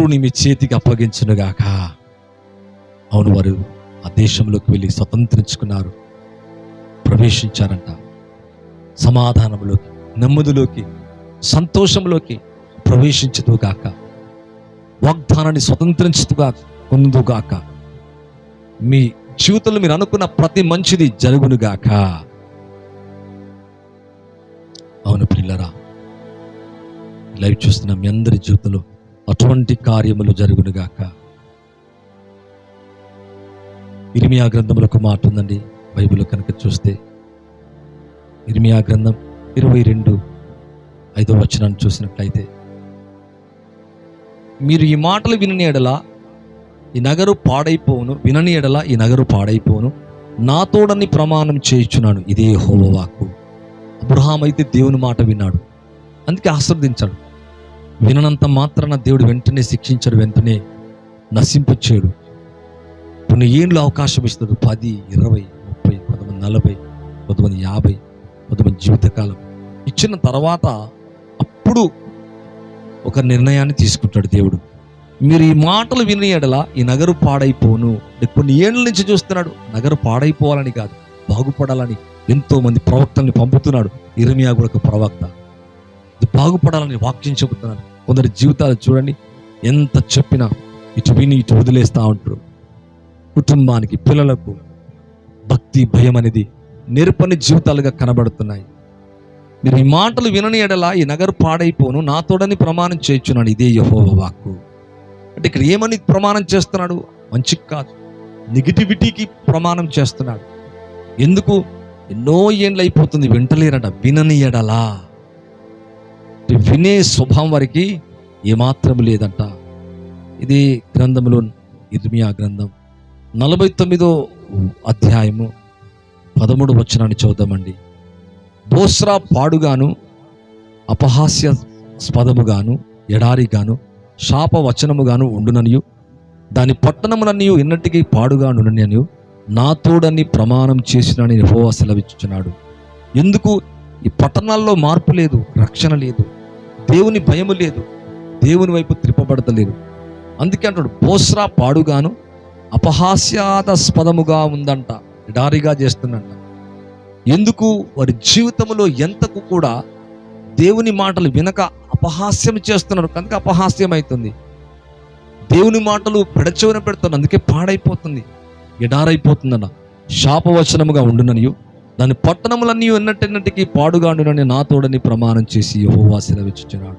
శత్రువుని మీ చేతికి అప్పగించునుగాక. అవును వారు ఆ దేశంలోకి వెళ్ళి స్వతంత్రించుకున్నారు. ప్రవేశించారంట. సమాధానంలోకి నెమ్మదిలోకి సంతోషంలోకి ప్రవేశించదుగాక వాగ్దానాన్ని స్వతంత్రించుగా పొందుగాక మీ జీవితంలో మీరు అనుకున్న ప్రతి మంచిది జరుగునుగాక. అవును పిల్లరా లైవ్ చూస్తున్న మీ అందరి జీవితంలో అటువంటి కార్యములు జరుగునుగాక. ఇరిమియా గ్రంథంలో ఒక మాట ఉందండి బైబిల్ కనుక చూస్తే. ఇరిమియా గ్రంథం ఇరవై రెండు ఐదో వచనాన్ని చూసినట్లయితే. మీరు ఈ మాటలు వినని ఎడల ఈ నగరు పాడైపోవును వినని ఎడల ఈ నగరు పాడైపోవును. నాతోడని ప్రమాణం చేయించున్నాను ఇదే హోమవాక్కు అబ్రహాం అయితే దేవుని మాట విన్నాడు అందుకే ఆశ్రవదించాడు విననంత మాత్రాన దేవుడు వెంటనే శిక్షించాడు వెంటనే నశింపచ్చాడు కొన్ని ఏళ్ళు అవకాశం ఇస్తాడు. పది ఇరవై ముప్పై కొంతమంది నలభై కొంతమంది యాభై కొంతమంది జీవితకాలం. ఇచ్చిన తర్వాత అప్పుడు ఒక నిర్ణయాన్ని తీసుకుంటాడు దేవుడు. మీరు ఈ మాటలు విని ఈ నగరు పాడైపోను. కొన్ని ఏళ్ళ నుంచి చూస్తున్నాడు. నగరు పాడైపోవాలని కాదు బాగుపడాలని ఎంతో మంది ప్రవక్తల్ని పంపుతున్నాడు. ఇరమియా కూడా ఒక ప్రవక్త. బాగుపడాలని వాక్యం చెబుతున్నాడు. కొందరి జీవితాలు చూడండి. ఎంత చెప్పినా ఇటు విని ఇటు వదిలేస్తూ ఉంటారు. కుటుంబానికి పిల్లలకు భక్తి భయం అనేది నేర్పని జీవితాలుగా కనబడుతున్నాయి. మీరు ఈ మాటలు వినని ఎడలా ఈ నగరు పాడైపోను. నాతోడని ప్రమాణం చేయించున్నాడు ఇదే యహోవ వాక్కు. అంటే ఇక్కడ ఏమని ప్రమాణం చేస్తున్నాడు? మంచి కాదు. నెగిటివిటీకి ప్రమాణం చేస్తున్నాడు. ఎందుకు? ఎన్నో ఏండ్లు అయిపోతుంది వింటలేరట వినని ఎడలా. కాబట్టి వినే స్వభావం వారికి ఏమాత్రం లేదంట. ఇది గ్రంథంలో ఇర్మియా గ్రంథం నలభై తొమ్మిదో అధ్యాయము పదమూడు వచనాన్ని చూద్దామండి బోస్రా పాడుగాను అపహాస్య స్పదముగాను ఎడారిగాను శాప వచనముగాను ఉండుననియు దాని పట్టణముననియు ఎన్నటికీ నా తోడని ప్రమాణం చేసినని యెహోవా సెలవిచ్చుచున్నాడు. ఎందుకు? ఈ పట్టణాల్లో మార్పు లేదు రక్షణ లేదు. దేవుని భయము లేదు. దేవుని వైపు త్రిప్పబడతలేదు. అందుకే అంటాడు బోస్రా పాడుగాను అపహాస్యాదస్పదముగా ఉందంట ఎడారిగా చేస్తుందంట ఎందుకు? వారి జీవితంలో ఎంతకు కూడా దేవుని మాటలు వినక అపహాస్యం చేస్తున్నారు. కనుక అపహాస్యం అవుతుంది. దేవుని మాటలు పెడచెవిన పెడుతున్నారు. అందుకే పాడైపోతుంది. ఎడారైపోతుందన్న శాపవచనముగా ఉండుననియు. దాని పట్టణములన్నీ ఎన్నటెన్నటికి పాడుగాండునని నా తోడని ప్రమాణం చేసి యహోవా సెలవిచ్చుచున్నాడు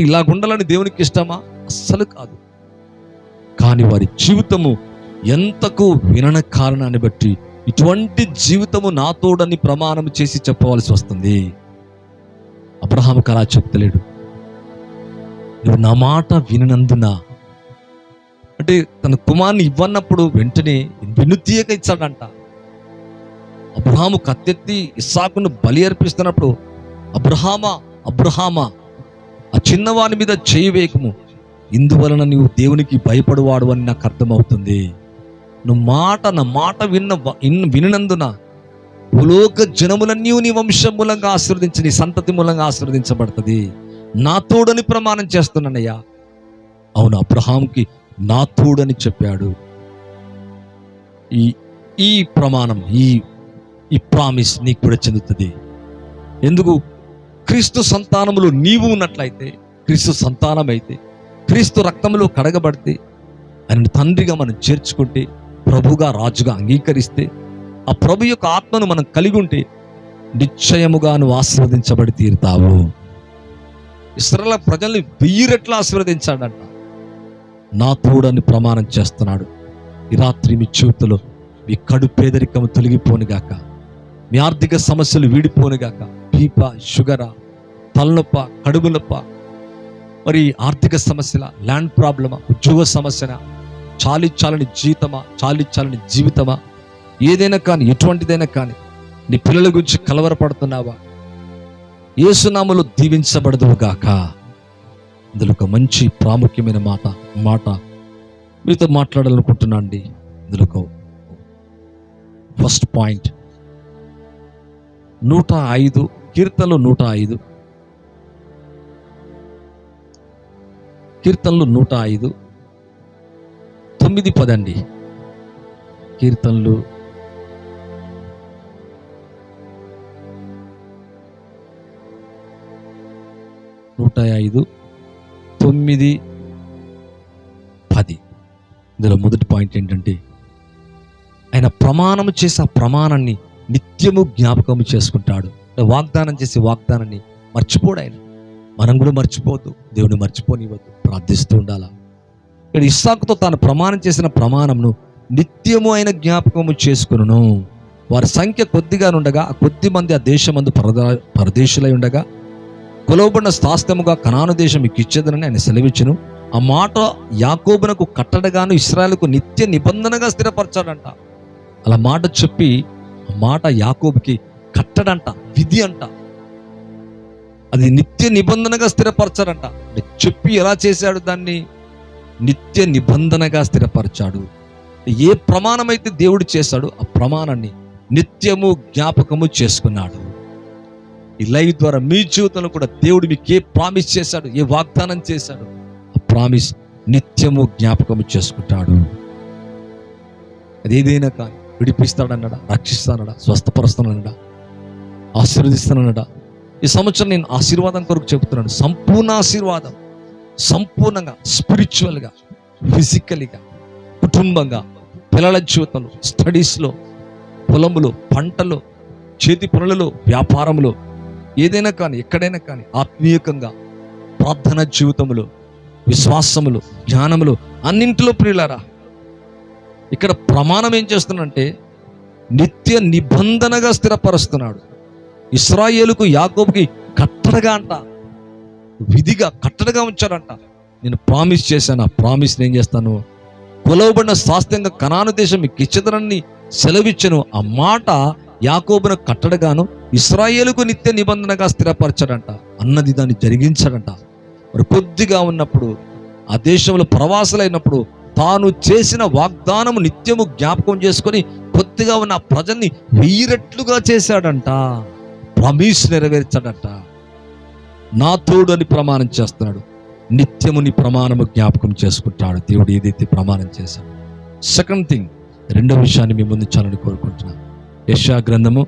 ఇలా గుండలని దేవునికి ఇష్టమా? అస్సలు కాదు. కానీ వారి జీవితము ఎంతకు వినన కారణాన్ని బట్టి ఇటువంటి జీవితము నా తోడని ప్రమాణం చేసి చెప్పవలసి వస్తుంది. అబ్రహాముకు అలా చెప్తలేడు. నువ్వు నా మాట వినందున అంటే తన కుమార్ని ఇవ్వన్నప్పుడు వెంటనే వినుతీయక ఇచ్చాడంట. అబ్రహాము కత్తెత్తి ఇస్సాకును బలి అర్పిస్తున్నప్పుడు అబ్రహామా అబ్రహామా ఆ చిన్నవాని మీద చేయి వేయకము. ఇందువలన నీవు దేవునికి భయపడువాడు అని నాకు అర్థమవుతుంది. నువ్వు మాట నా మాట విన్న వినినందున భూలోక జనములన్నీ నీ వంశం మూలంగా ఆశీర్వదించి నీ సంతతి మూలంగా ఆశీర్వదించబడుతుంది. నా తోడని ప్రమాణం చేస్తున్నానయ్యా. అవును అబ్రహాంకి నా తోడని చెప్పాడు. ఈ ఈ ప్రమాణం ఈ ఈ ప్రామిస్ నీకు కూడా చెందుతుంది. ఎందుకు? క్రీస్తు సంతానములో నీవు ఉన్నట్లయితే క్రీస్తు సంతానం అయితే క్రీస్తు రక్తంలో కడగబడితే ఆయన తండ్రిగా మనం చేర్చుకుంటే ప్రభుగా రాజుగా అంగీకరిస్తే ఆ ప్రభు యొక్క ఆత్మను మనం కలిగి ఉంటే నిశ్చయముగా నువ్వు ఆశీర్వదించబడి తీరుతావు. ఇస్రాల ప్రజల్ని వెయ్యి రెట్లు ఆశీర్వదించాడంట. నా తోడని ప్రమాణం చేస్తున్నాడు. ఈ రాత్రి మీ జీవితంలో మీ కడు తొలగిపోనిగాక తొలగిపోనుగాక మీ ఆర్థిక సమస్యలు వీడిపోనుగాక పీప షుగరా తలనొప్ప కడుపు నొప్ప మరి ఆర్థిక సమస్యల ల్యాండ్ ప్రాబ్లమా ఉద్యోగ సమస్యనా చాలి చాలని జీతమా చాలి చాలని జీవితమా ఏదైనా కానీ ఎటువంటిదైనా కానీ నీ పిల్లల గురించి కలవరపడుతున్నావా? ఏసునామలు దీవించబడదు గాక. ఇందులో ఒక మంచి ప్రాముఖ్యమైన మాట మాట మీతో మాట్లాడాలనుకుంటున్నా అండి. ఇందులో ఫస్ట్ పాయింట్ నూట ఐదు కీర్తనలు నూట ఐదు. కీర్తనలు నూట ఐదు. తొమ్మిది పదండి. కీర్తనలు. నూట ఐదు తొమ్మిది పది. ఇందులో మొదటి పాయింట్ ఏంటంటే ఆయన ప్రమాణం చేసే ఆ ప్రమాణాన్ని నిత్యము జ్ఞాపకము చేసుకుంటాడు. వాగ్దానం చేసి వాగ్దానాన్ని మర్చిపోడు ఆయన. మనం కూడా మర్చిపోవద్దు దేవుని మర్చిపోనివ్వద్దు. ప్రార్థిస్తూ ఉండాలా? ఇక్కడ ఇస్సాకుతో తాను ప్రమాణం చేసిన ప్రమాణంను నిత్యము అయిన జ్ఞాపకము చేసుకును. వారి సంఖ్య కొద్దిగా ఉండగా ఆ కొద్ది మంది ఆ దేశమందు పరదా పరదేశులై ఉండగా కొలవబడిన స్థాస్తముగా కనాను దేశం మీకు ఇచ్చేదనని ఆయన సెలవిచ్చును. ఆ మాట యాకోబునకు కట్టడగాను ఇస్రాయల్కు నిత్య నిబంధనగా స్థిరపరచాడంట. అలా మాట చెప్పి మాట యాకోబుకి కట్టడంట విధి అంట. అది నిత్య నిబంధనగా స్థిరపరచాడంట. చెప్పి ఎలా చేశాడు దాన్ని? నిత్య నిబంధనగా స్థిరపరచాడు. ఏ ప్రమాణమైతే దేవుడు చేశాడు ఆ ప్రమాణాన్ని నిత్యము జ్ఞాపకము చేసుకున్నాడు. ఈ లైవ్ ద్వారా మీ జీవితంలో కూడా దేవుడు మీకు ఏ ప్రామిస్ చేశాడు ఏ వాగ్దానం చేశాడు ఆ ప్రామిస్ నిత్యము జ్ఞాపకము చేసుకుంటాడు. అది ఏదైనా కానీ విడిపిస్తాడన్నాడా రక్షిస్తానడా స్వస్థపరుస్తానడా ఆశీర్వదిస్తానడా ఈ సంవత్సరం నేను ఆశీర్వాదం కొరకు చెబుతున్నాను. సంపూర్ణ ఆశీర్వాదం. సంపూర్ణంగా స్పిరిచువల్గా ఫిజికల్గా కుటుంబంగా పిల్లల జీవితంలో స్టడీస్లో పొలంలో పంటలో చేతి పనులలో వ్యాపారంలో ఏదైనా కానీ ఎక్కడైనా కానీ ఆత్మీయకంగా ప్రార్థన జీవితంలో విశ్వాసములు జ్ఞానములు అన్నింటిలో ప్రియులారా ప్రమాణం ఏం చేస్తున్నాడంటే నిత్య నిబంధనగా స్థిరపరుస్తున్నాడు. ఇస్రాయేలుకు యాకోబుకి కట్టడగా అంట విధిగా కట్టడగా ఉంచాడంట. నేను ప్రామిస్ చేశాను ఆ ప్రామిస్ నేను చేస్తాను? కొలవబడిన శాస్త్రంగా కనాను దేశం మీకు ఇచ్చదనని సెలవిచ్చను. ఆ మాట యాకోబున కట్టడగాను ఇస్రాయేలుకు నిత్య నిబంధనగా స్థిరపరచాడంట అన్నది దాన్ని జరిగించాడంట. మరి కొద్దిగా ఉన్నప్పుడు ఆ దేశంలో ప్రవాసులైనప్పుడు తాను చేసిన వాగ్దానము నిత్యము జ్ఞాపకం చేసుకొని కొద్దిగా ఉన్న ప్రజల్ని వెయ్యిరెట్లుగా చేశాడంట. ప్రామిస్ నెరవేర్చాడంట. నా తోడు అని ప్రమాణం చేస్తున్నాడు. నిత్యముని ప్రమాణము జ్ఞాపకం చేసుకుంటాడు. దేవుడు ఏదైతే ప్రమాణం చేశాడు. సెకండ్ థింగ్ రెండవ విషయాన్ని మీ ముందుంచాలని కోరుకుంటున్నాను. యశా గ్రంథము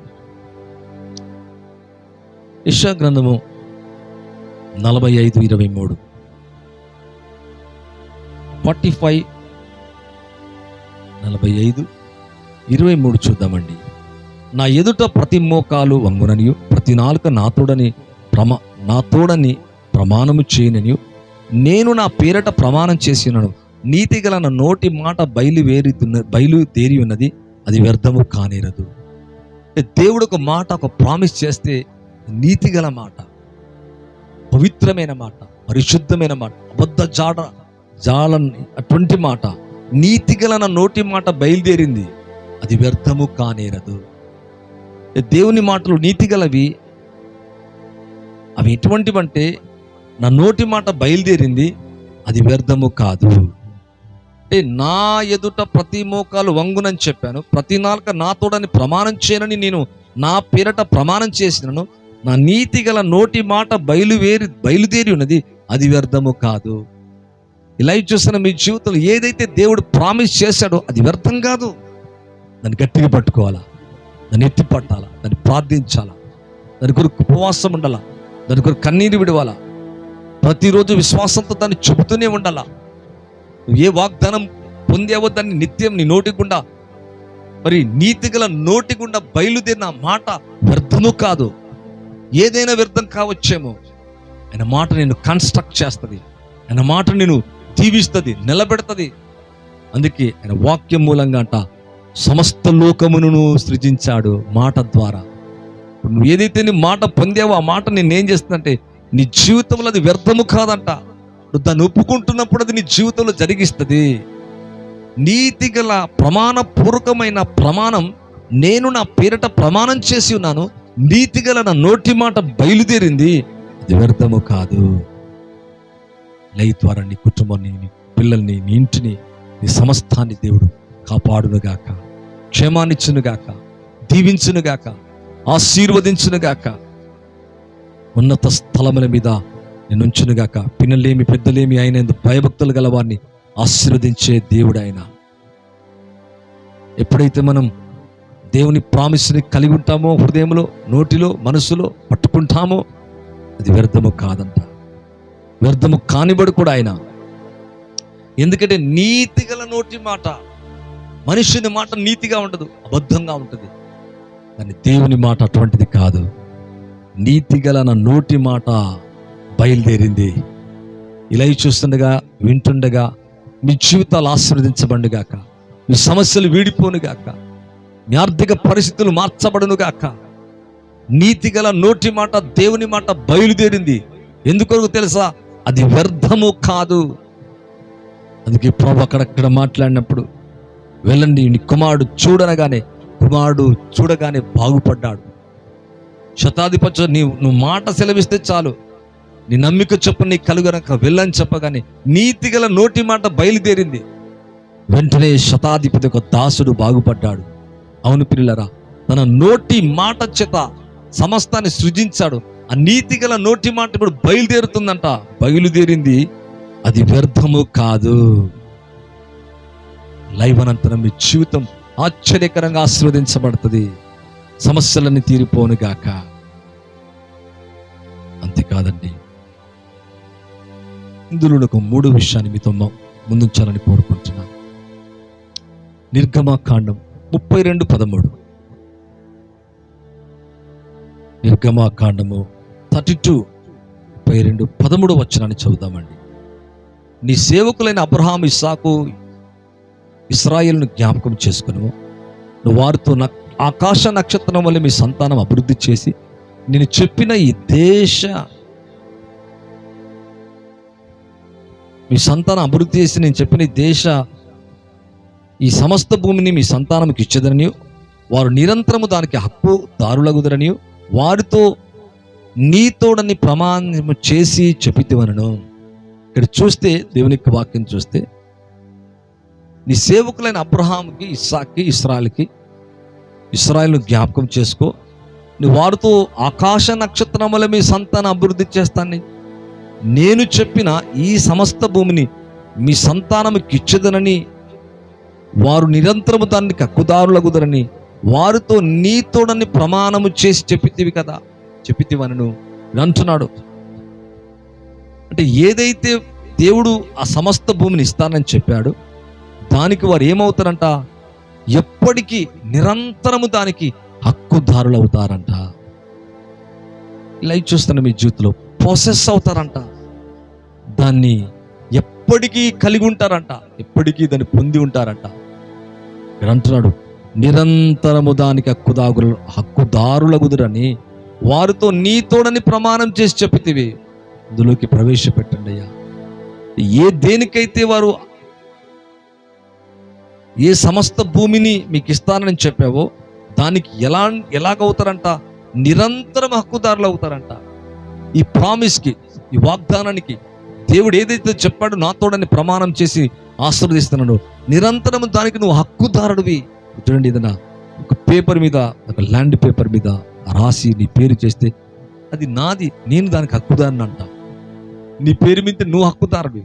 యశా గ్రంథము నలభై ఐదు ఇరవై మూడు. ఫార్టీ ఫైవ్ నలభై ఐదు. ఇరవై మూడు చూద్దామండి. నా ఎదుట ప్రతి మోకాలు వంగుననియు ప్రతి నాలుక నా తోడని ప్రమా నా తోడని ప్రమాణము చేయననియు. నేను నా పేరట ప్రమాణం చేసినను నీతి గల నా నోటి మాట బయలువేరుతున్న బయలుదేరి ఉన్నది అది వ్యర్థము కానేరదు. దేవుడు ఒక మాట ఒక ప్రామిస్ చేస్తే నీతి గల మాట పవిత్రమైన మాట పరిశుద్ధమైన మాట అబద్ధ జాడ జాలని అటువంటి మాట నీతి గల నా నోటి మాట బయలుదేరింది అది వ్యర్థము కానేరదు. దేవుని మాటలు నీతి గలవి అవి ఎటువంటివంటే నా నోటి మాట బయలుదేరింది అది వ్యర్థము కాదు. అంటే నా ఎదుట ప్రతి మోకాలు వంగునని చెప్పాను ప్రతి నాలుక నాతోడని ప్రమాణం చేయనని నేను నా పేరట ప్రమాణం చేసినను నా నీతి గల నోటి మాట బయలువేరి బయలుదేరి ఉన్నది అది వ్యర్థము కాదు. ఇలా చూసిన మీ జీవితంలో ఏదైతే దేవుడు ప్రామిస్ చేశాడో అది వ్యర్థం కాదు. దాన్ని గట్టిగా పట్టుకోవాలా? దాన్ని ఎత్తి పట్టాలా దాన్ని ప్రార్థించాలా? దాని కొరకు ఉపవాసం ఉండాలా? దాని కొరకు కన్నీరు విడవాలా? ప్రతిరోజు విశ్వాసంతో దాన్ని చెబుతూనే ఉండాలా? నువ్వు ఏ వాగ్దానం పొందావో దాన్ని నిత్యం నీ నోటి గుండా మరి నీతి గల నోటి గుండా బయలుదేరిన మాట వ్యర్థము కాదు. ఏదైనా వ్యర్థం కావచ్చేమో. ఆయన మాట నేను కన్స్ట్రక్ట్ చేస్తుంది. ఆయన మాట నేను దీవిస్తుంది నిలబెడుతుంది. అందుకే ఆయన వాక్యం మూలంగా అంట సమస్త లోకమును సృజించాడు మాట ద్వారా. నువ్వు ఏదైతే నీ మాట పొందావో ఆ మాట నేనేం చేస్తుందంటే నీ జీవితంలో అది వ్యర్థము కాదంట. నువ్వు దాన్ని ఒప్పుకుంటున్నప్పుడు అది నీ జీవితంలో జరిగిస్తుంది. నీతి గల ప్రమాణపూర్వకమైన ప్రమాణం నేను నా పేరిట ప్రమాణం చేసి ఉన్నాను నీతి గల నా నోటి మాట బయలుదేరింది అది వ్యర్థము కాదు. లై ద్వారా నీ కుటుంబాన్ని నీ పిల్లల్ని నీ ఇంటిని నీ సమస్తాన్ని దేవుడు కాపాడునుగాక. క్షేమాన్నిచ్చునుగాక. దీవించునుగాక. ఆశీర్వదించునుగాక. ఉన్నత స్థలముల మీద నేను ఉంచునుగాక పిన్నలేమి పెద్దలేమి ఆయన భయభక్తులు గల వారిని ఆశీర్వదించే దేవుడు ఆయన ఎప్పుడైతే మనం దేవుని ప్రామిస్ని కలిగి ఉంటామో హృదయంలో నోటిలో మనసులో పట్టుకుంటామో అది వ్యర్థము కాదంట. వ్యర్థము కానిబడు కూడా ఆయన. ఎందుకంటే నీతి గల నోటి మాట మనుషుని మాట నీతిగా ఉండదు అబద్ధంగా ఉంటుంది. కానీ దేవుని మాట అటువంటిది కాదు. నీతి గల నా నోటి మాట బయలుదేరింది. ఇలా చూస్తుండగా వింటుండగా మీ జీవితాలు ఆశీర్వదించబండుగాక మీ సమస్యలు వీడిపోనుగాక మీ ఆర్థిక పరిస్థితులు మార్చబడునుగాక నీతి గల నోటి మాట దేవుని మాట బయలుదేరింది. ఎందుకొరకు తెలుసా? అది వ్యర్థము కాదు. అందుకే ప్రభు అక్కడక్కడ మాట్లాడినప్పుడు వెళ్ళండి నీ కుమారుడు చూడనగానే కుమారుడు చూడగానే బాగుపడ్డాడు. శతాధిపత్య నీ నువ్వు మాట సెలవిస్తే చాలు. నీ నమ్మిక చొప్పున నీ కలుగనక వెళ్ళని చెప్పగానే నీతి గల నోటి మాట బయలుదేరింది. వెంటనే శతాధిపతి ఒక దాసుడు బాగుపడ్డాడు. అవును పిల్లరా తన నోటి మాట చేత సమస్తాన్ని సృజించాడు. నీతి గల నోటి మాట ఇప్పుడు బయలుదేరుతుందంట. బయలుదేరింది అది వ్యర్థము కాదు. లైవ్ అనంతరం మీ జీవితం ఆశ్చర్యకరంగా ఆశీర్వదించబడుతుంది. సమస్యలన్నీ తీరిపోనుగాక అంతేకాదండి. ఇందులో ఒక మూడు విషయాన్ని మీతో ముందుంచాలని కోరుకుంటున్నాను. నిర్గమాకాండం ముప్పై రెండు పదమూడు. నిర్గమాకాండము థర్టీ టూ ముప్పై రెండు పదమూడు వచ్చినాన్ని చదువుదామండి. నీ సేవకులైన అబ్రహాం ఇస్సాకు ఇస్రాయిల్ను జ్ఞాపకం చేసుకును. నువ్వు వారితో నక్- ఆకాశ నక్షత్రం వల్ల మీ సంతానం అభివృద్ధి చేసి నేను చెప్పిన ఈ దేశ మీ సంతానం అభివృద్ధి చేసి నేను చెప్పిన ఈ దేశ ఈ సమస్త భూమిని మీ సంతానంకి ఇచ్చేదనియు. వారు నిరంతరము దానికి హక్కు దారులగుదరని వారితో నీతోడని ప్రమాణము చేసి చెప్పితివనను ఇక్కడ చూస్తే దేవునికి వాక్యం చూస్తే నీ సేవకులైన అబ్రహాంకి ఇస్సాక్కి ఇస్రాయల్కి ఇస్రాయల్ను జ్ఞాపకం చేసుకో. నీ వారితో ఆకాశ నక్షత్రముల మీ సంతానం అభివృద్ధి చేస్తాను నేను చెప్పిన ఈ సమస్త భూమిని మీ సంతానముకి ఇచ్చదనని వారు నిరంతరము దాన్ని కక్కుదారులగుదరని వారితో నీతోడని ప్రమాణము చేసి చెప్పితివి కదా. చెప్పితివనను అంటున్నాడు. అంటే ఏదైతే దేవుడు ఆ సమస్త భూమిని ఇస్తానని చెప్పాడు దానికి వారు ఏమవుతారంట? ఎప్పటికీ నిరంతరము దానికి హక్కుదారులు అవుతారంట ఇలా చూస్తున్న మీ జీవితంలో ప్రాసెస్ అవుతారంట. దాన్ని ఎప్పటికీ కలిగి ఉంటారంట. ఎప్పటికీ దాన్ని పొంది ఉంటారంట. ఇక్కడ అంటున్నాడు నిరంతరము దానికి హక్కుదాగులు హక్కుదారులగుదురని వారితో నీతోడని ప్రమాణం చేసి చెప్పితివి. అందులోకి ప్రవేశపెట్టండి అయ్యా. ఏ దేనికైతే వారు ఏ సమస్త భూమిని మీకు ఇస్తానని చెప్పావో దానికి ఎలా ఎలాగవుతారంట? నిరంతరం హక్కుదారులు అవుతారంట. ఈ ప్రామిస్కి ఈ వాగ్దానానికి దేవుడు ఏదైతే చెప్పాడో నాతోడని ప్రమాణం చేసి ఆశీర్వదిస్తున్నాడు నిరంతరం దానికి నువ్వు హక్కుదారుడివి. చూడండి ఏదైనా ఒక పేపర్ మీద ఒక ల్యాండ్ పేపర్ మీద రాసి నీ పేరు చేస్తే అది నాది నేను దానికి హక్కుదారుని అంట. నీ పేరు మీద నువ్వు హక్కుదారుడు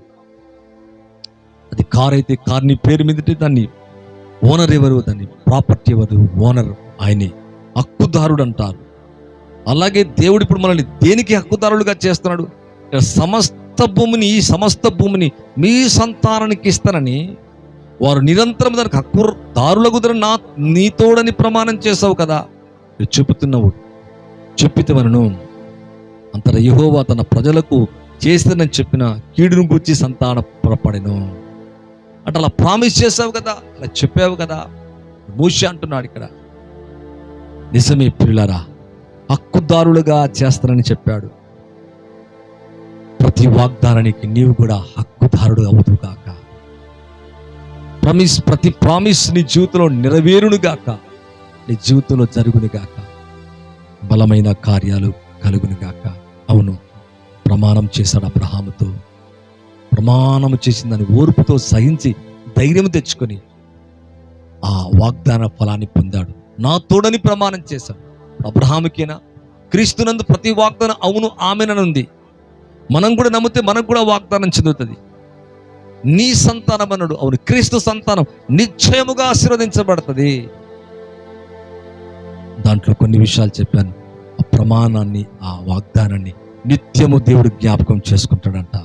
అది కార్ అయితే కార్ నీ పేరు మీద దాన్ని ఓనర్ ఎవరు దాన్ని ప్రాపర్టీ ఎవరు ఓనర్ ఆయనే హక్కుదారుడు అంటారు అలాగే దేవుడు ఇప్పుడు మనల్ని దేనికి హక్కుదారులుగా చేస్తున్నాడు? సమస్త భూమిని ఈ సమస్త భూమిని మీ సంతానానికి ఇస్తానని వారు నిరంతరం దానికి హక్కు దారులకు నా నీతోడని ప్రమాణం చేసావు కదా. నువ్వు చెప్పితే మనను అంతర యహోవా తన ప్రజలకు చేస్తానని చెప్పిన కీడును గురించి సంతాన పొరపడను అంటే అలా ప్రామిస్ చేసావు కదా అలా చెప్పావు కదా మూసి అంటున్నాడు ఇక్కడ. నిజమే పిల్లరా హక్కుదారులుగా చేస్తానని చెప్పాడు. ప్రతి వాగ్దానానికి నీవు కూడా హక్కుదారుడు అవుతూ కాక ప్రామిస్ ప్రతి ప్రామిస్ నీ జీవితంలో నెరవేరును గాక. నీ జీవితంలో జరుగునిగాక బలమైన కార్యాలు కలుగునిగాక అవును ప్రమాణం చేశాడు అబ్రహాముతో. ప్రమాణం చేసిందని ఓర్పుతో సహించి ధైర్యం తెచ్చుకొని ఆ వాగ్దాన ఫలాన్ని పొందాడు. నా తోడని ప్రమాణం చేశాడు. అబ్రహాముకేనా? క్రీస్తునందు ప్రతి వాగ్దానం అవును ఆమెననుంది. మనం కూడా నమ్మితే మనకు కూడా వాగ్దానం చెందుతుంది. నీ సంతానం అన్నాడు అవును క్రీస్తు సంతానం నిశ్చయముగా ఆశీర్వదించబడుతుంది. దాంట్లో కొన్ని విషయాలు చెప్పాను. ఆ ప్రమాణాన్ని ఆ వాగ్దానాన్ని నిత్యము దేవుడు జ్ఞాపకం చేసుకుంటాడంట.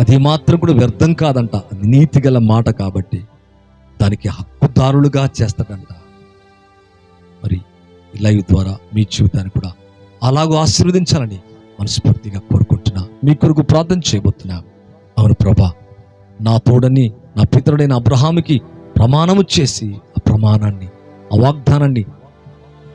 అది మాత్రం కూడా వ్యర్థం కాదంట. అది నీతి గల మాట కాబట్టి దానికి హక్కుదారులుగా చేస్తాడంట. మరి లైవ్ ద్వారా మీ జీవితాన్ని కూడా అలాగూ ఆశీర్వదించాలని మనస్ఫూర్తిగా కోరుకుంటున్నా. మీ కొరకు ప్రార్థన చేయబోతున్నా. అవును ప్రభా నా తోడని నా పితరుడైన అబ్రహాముకి ప్రమాణము చేసి ఆ ప్రమాణాన్ని ఆ వాగ్దానాన్ని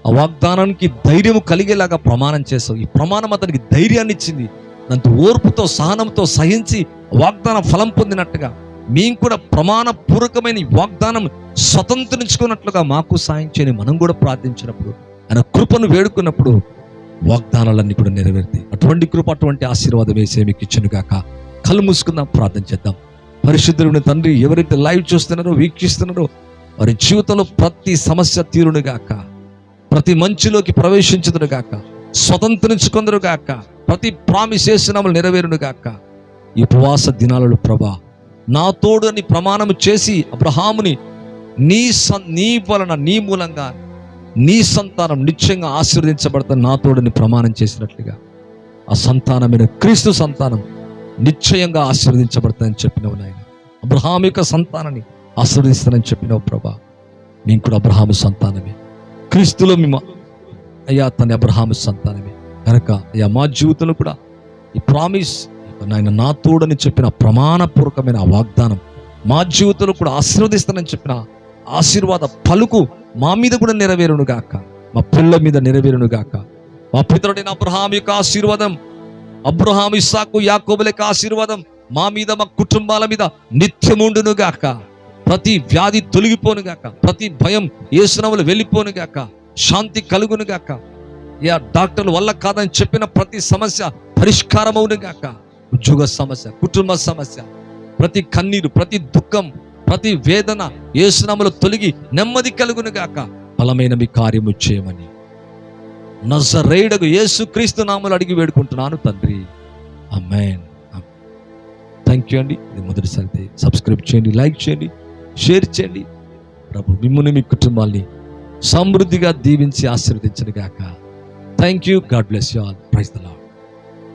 ఆ వాగ్దానానికి ధైర్యము కలిగేలాగా ప్రమాణం చేసావు ఈ ప్రమాణం అతనికి ధైర్యాన్ని ఇచ్చింది. దాంతో ఓర్పుతో సహనంతో సహించి వాగ్దాన ఫలం పొందినట్టుగా మేము కూడా ప్రమాణపూర్వకమైన వాగ్దానం స్వతంత్రించుకున్నట్లుగా మాకు సాయం చేయని మనం కూడా ప్రార్థించినప్పుడు ఆయన కృపను వేడుకున్నప్పుడు వాగ్దానాలన్నీ కూడా నెరవేరుతాయి అటువంటి కృప అటువంటి ఆశీర్వాదం వేసే మీకు ఇచ్చను కాక కళ్ళు మూసుకుందాం ప్రార్థన చేద్దాం. పరిశుద్ధుని తండ్రి ఎవరైతే లైవ్ చూస్తున్నారో వీక్షిస్తున్నారో వారి జీవితంలో ప్రతి సమస్య తీరును గాక. ప్రతి మంచులోకి ప్రవేశించుదురు గాక. స్వతంత్రించుకుందరు గాక. ప్రతి ప్రామిస్ చేసిన నెరవేరును గాక. ఈ ఉపవాస దినాలలో ప్రభా నా తోడు అని ప్రమాణం చేసి అబ్రహాముని నీ సన్ నీ వలన నీ మూలంగా నీ సంతానం నిత్యంగా ఆశీర్వదించబడతా నా తోడని ప్రమాణం చేసినట్లుగా. ఆ సంతానమైన క్రీస్తు సంతానం నిశ్చయంగా ఆశీర్వదించబడతానని చెప్పినవు నాయన. అబ్రహాం యొక్క సంతానాన్ని ఆశీర్వదిస్తానని చెప్పినవు ప్రభా. నేను కూడా అబ్రహాము సంతానమే. క్రీస్తులో మేము అయ్యా తన అబ్రహాము సంతానమే. కనుక అయ్యా మా జీవితంలో కూడా ఈ ప్రామిస్ నాయన నా తోడని చెప్పిన ప్రమాణపూర్వకమైన వాగ్దానం మా జీవితంలో కూడా ఆశీర్వదిస్తానని చెప్పిన ఆశీర్వాద పలుకు మా మీద కూడా నెరవేరును గాక. మా పిల్ల మీద నెరవేరును గాక. మా పితరుడైన అబ్రహాం యొక్క ఆశీర్వాదం అబ్రహాం ఇస్సాకు యాకోబుల యొక్క ఆశీర్వాదం మా మీద మా కుటుంబాల మీద నిత్యముండును గాక. ప్రతి వ్యాధి తొలగిపోను గాక. ప్రతి భయం ఏసునములు వెళ్ళిపోను గాక. శాంతి కలుగును గాక. యా డాక్టర్ల వల్ల కాదని చెప్పిన ప్రతి సమస్య పరిష్కారమవును గాక. ఉద్యోగ సమస్య కుటుంబ సమస్య ప్రతి కన్నీరు ప్రతి దుఃఖం ప్రతి వేదన ఏసునామలు తొలగి నెమ్మది కలుగును గాక. బలమైన మీ కార్యము చేయమని. నజరేయుడగు యేసు క్రీస్తు నామలు అడిగి వేడుకుంటున్నాను తండ్రి. అమ్మాన్ థ్యాంక్ యూ అండి. ఇది మొదటిసారి సబ్స్క్రైబ్ చేయండి లైక్ చేయండి. షేర్ చేయండి. ప్రభు మిమ్మల్ని మీ కుటుంబాన్ని సమృద్ధిగా దీవించి ఆశీర్వదించను గాక thank you God bless you all praise the lord